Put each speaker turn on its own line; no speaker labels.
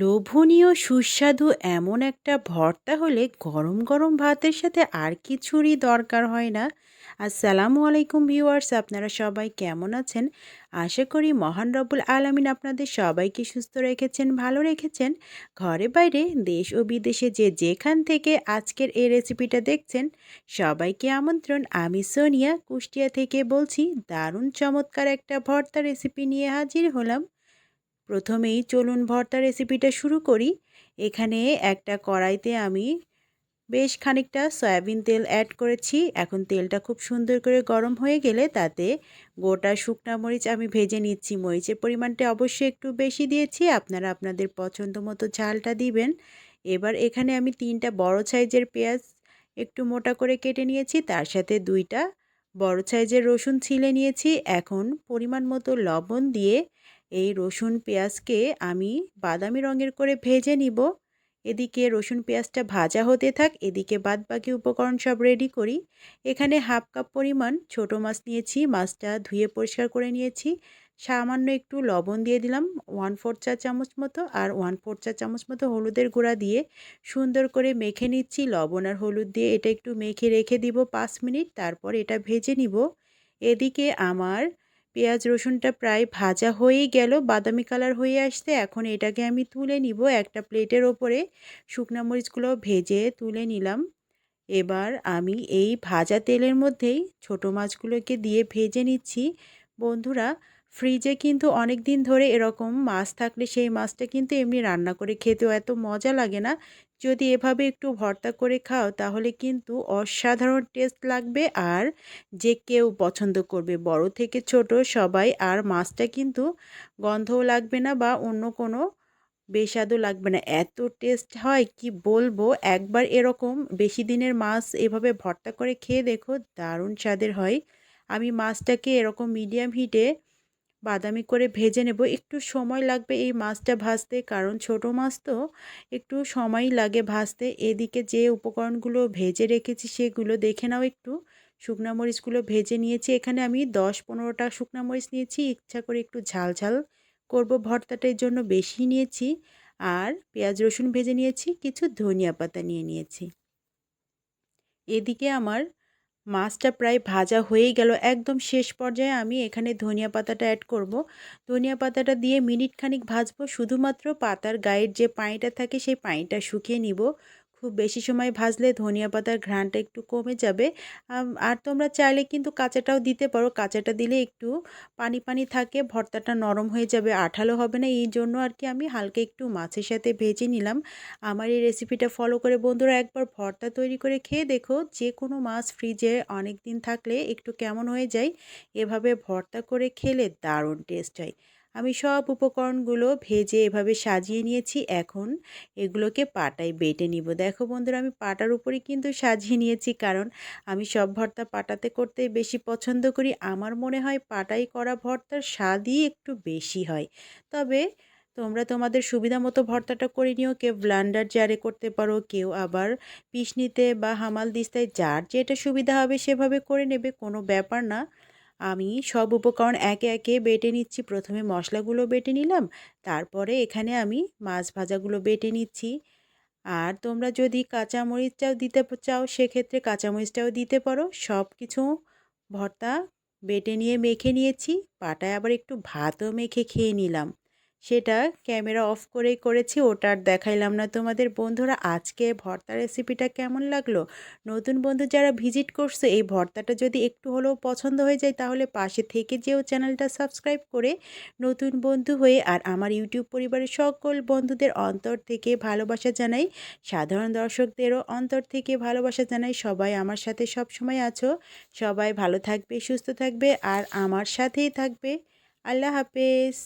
লোভনীয়, সুস্বাদু এমন একটা ভর্তা হলে গরম গরম ভাতের সাথে আর কিছুরই দরকার হয় না। আসসালামু আলাইকুম ভিউয়ার্স, আপনারা সবাই কেমন আছেন? আশা করি মহান রব্বুল আলমিন আপনাদের সবাইকে সুস্থ রেখেছেন, ভালো রেখেছেন। ঘরে বাইরে, দেশ ও বিদেশে যে যেখান থেকে আজকের এই রেসিপিটা দেখছেন, সবাইকে আমন্ত্রণ। আমি সোনিয়া, কুষ্টিয়া থেকে বলছি, দারুণ চমৎকার একটা ভর্তা রেসিপি নিয়ে হাজির হলাম। প্রথমেই চলুন ভর্তা রেসিপিটা শুরু করি। এখানে একটা কড়াইতে আমি বেশ খানিকটা সয়াবিন তেল অ্যাড করেছি। এখন তেলটা খুব সুন্দর করে গরম হয়ে গেলে তাতে গোটা শুকনা মরিচ আমি ভেজে নিচ্ছি। মরিচের পরিমাণটা অবশ্যই একটু বেশি দিয়েছি, আপনারা আপনাদের পছন্দ মতো ঝালটা দিবেন। এবার এখানে আমি তিনটা বড় সাইজের পেঁয়াজ একটু মোটা করে কেটে নিয়েছি, তার সাথে দুইটা বড় সাইজের রসুন ছিলে নিয়েছি। এখন পরিমাণ মতো লবণ দিয়ে এই রসুন পেঁয়াজকে আমি বাদামি রঙের করে ভেজে নিব। এদিকে রসুন পেঁয়াজটা ভাজা হতে থাক, এদিকে বাদ বাকি উপকরণ সব রেডি করি। এখানে হাফ কাপ পরিমাণ ছোট মাছ নিয়েছি, মাছটা ধুয়ে পরিষ্কার করে নিয়েছি। সামান্য একটু লবণ দিয়ে দিলাম ওয়ান ফোর চা চামচ মতো, আর ওয়ান ফোর চা চামচ মতো হলুদের গুঁড়া দিয়ে সুন্দর করে মেখে নিচ্ছি। লবণ আর হলুদ দিয়ে এটা একটু মেখে রেখে দিব পাঁচ মিনিট, তারপর এটা ভেজে নিব। এদিকে আমার পেঁয়াজ রসুনটা প্রায় ভাজা হয়েই গেল, বাদামি কালার হয়ে আসতে এখন এটাকে আমি তুলে নিব একটা প্লেটের ওপরে। শুকনা মরিচগুলো ভেজে তুলে নিলাম। এবার আমি এই ভাজা তেলের মধ্যেই ছোট মাছগুলোকে দিয়ে ভেজে নিচ্ছি। বন্ধুরা ফ্রিজে কিন্তু অনেক দিন ধরে এরকম মাছ থাকলে সেই মাছটা কিন্তু এমনি রান্না করে খেতেও এত মজা লাগে না। যদি এভাবে একটু ভর্তা করে খাও তাহলে কিন্তু অসাধারণ টেস্ট লাগবে আর যে কেউ পছন্দ করবে, বড় থেকে ছোট সবাই আর মাছটা কিন্তু গন্ধও লাগবে না বা অন্য কোনো বেস্বাদও লাগবে না। এত টেস্ট হয় কি বলব? একবার এরকম বেশি দিনের মাছ এভাবে ভর্তা করে খেয়ে দেখো দারুণ স্বাদের হয়। আমি মাছটাকে এরকম মিডিয়াম হিটে বাদামি করে ভেজে নেব। একটু সময় লাগবে এই মাছটা ভাজতে, কারণ ছোট মাছ তো একটু সময় লাগে ভাজতে। এদিকে যে উপকরণগুলো ভেজে রেখেছি সেগুলো দেখে নাও একটু। শুকনা মরিচগুলো ভেজে নিয়েছি। এখানে আমি দশ পনেরোটা শুকনা মরিচ নিয়েছি। ইচ্ছা করে একটু ঝাল ঝাল করব। ভর্তাটার জন্য বেশি নিয়েছি। আর পেঁয়াজ রসুন ভেজে নিয়েছি। কিছু ধনিয়া পাতা নিয়ে নিয়েছি। এদিকে আমার মাছটা প্রায় ভাজা হয়েই গেল। একদম শেষ পর্যায়ে আমি এখানে ধনিয়া পাতাটা অ্যাড করব। ধনিয়া পাতাটা দিয়ে মিনিট খানিক ভাজবো। শুধুমাত্র পাতার গায়ের যে পানিটা থাকে, সেই পানিটা শুকিয়ে নিব। খুব বেশি সময় ভাজলে ধনিয়া পাতার ঘ্রাণটা একটু কমে যাবে। আর তোমরা চাইলে কিন্তু কাঁচাটাও দিতে পারো। কাঁচাটা দিলে একটু পানি পানি থাকে, ভর্তাটা নরম হয়ে যাবে, আঠালো হবে না। এই জন্য আর কি আমি হালকা একটু মাছের সাথে ভেজে নিলাম। আমার এই রেসিপিটা ফলো করে বন্ধুরা একবার ভর্তা তৈরি করে খেয়ে দেখো। যে কোনো মাছ ফ্রিজে অনেক দিন থাকলে একটু কেমন হয়ে যায়। এভাবে ভর্তা করে খেলে দারুণ টেস্ট হয়। আমি সব উপকরণগুলো ভেজে এভাবে সাজিয়ে নিয়েছি। এখন এগুলোকে পাটায় বেটে নিব। দেখো বন্ধুরা, আমি পাটার উপরেই কিন্তু সাজিয়ে নিয়েছি, কারণ আমি সব ভর্তা পাটাতে করতে বেশি পছন্দ করি। আমার মনে হয় পাটাই করা ভর্তার স্বাদই একটু বেশি হয়। তবে তোমরা তোমাদের সুবিধা মতো ভর্তাটা করে নিও। কেউ ব্লান্ডার জারে করতে পারো, কেউ আবার পিসনিতে বা হামাল দিস্তায় যার যেটা সুবিধা হবে সেভাবে করে নেবে, কোনো ব্যাপার না। আমি সব উপকরণ একে একে বেটে নিচ্ছি। প্রথমে মশলাগুলো বেটে নিলাম, তারপরে এখানে আমি মাছ ভাজাগুলো বেটে নিচ্ছি। আর তোমরা যদি কাঁচামরিচটাও দিতে চাও, সেক্ষেত্রে কাঁচামরিচটাও দিতে পারো। সব কিছু ভর্তা বেটে নিয়ে মেখে নিয়েছি, পাটায় আবার একটু ভাতও মেখে খেয়ে নিলাম। সেটা ক্যামেরা অফ করেই করেছি, ওটা আর দেখাইলাম না। তোমাদের বন্ধুরা, আজকে ভর্তা রেসিপিটা কেমন লাগল? নতুন বন্ধু যারা ভিজিট করছে, এই ভর্তাটা যদি একটু হলেও পছন্দ হয়ে যায়, তাহলে পাশে থেকে যেও চ্যানেলটা সাবস্ক্রাইব করে নতুন বন্ধু হয়ে আর আমার ইউটিউব পরিবারের সকল বন্ধুদের অন্তর থেকে ভালোবাসা জানাই। সাধারণ দর্শকদেরও অন্তর থেকে ভালোবাসা জানাই। সবাই আমার সাথে সব সময় আছো। সবাই ভালো থাকবে, সুস্থ থাকবে আর আমার সাথেই থাকবে। আল্লাহ হাফেজ।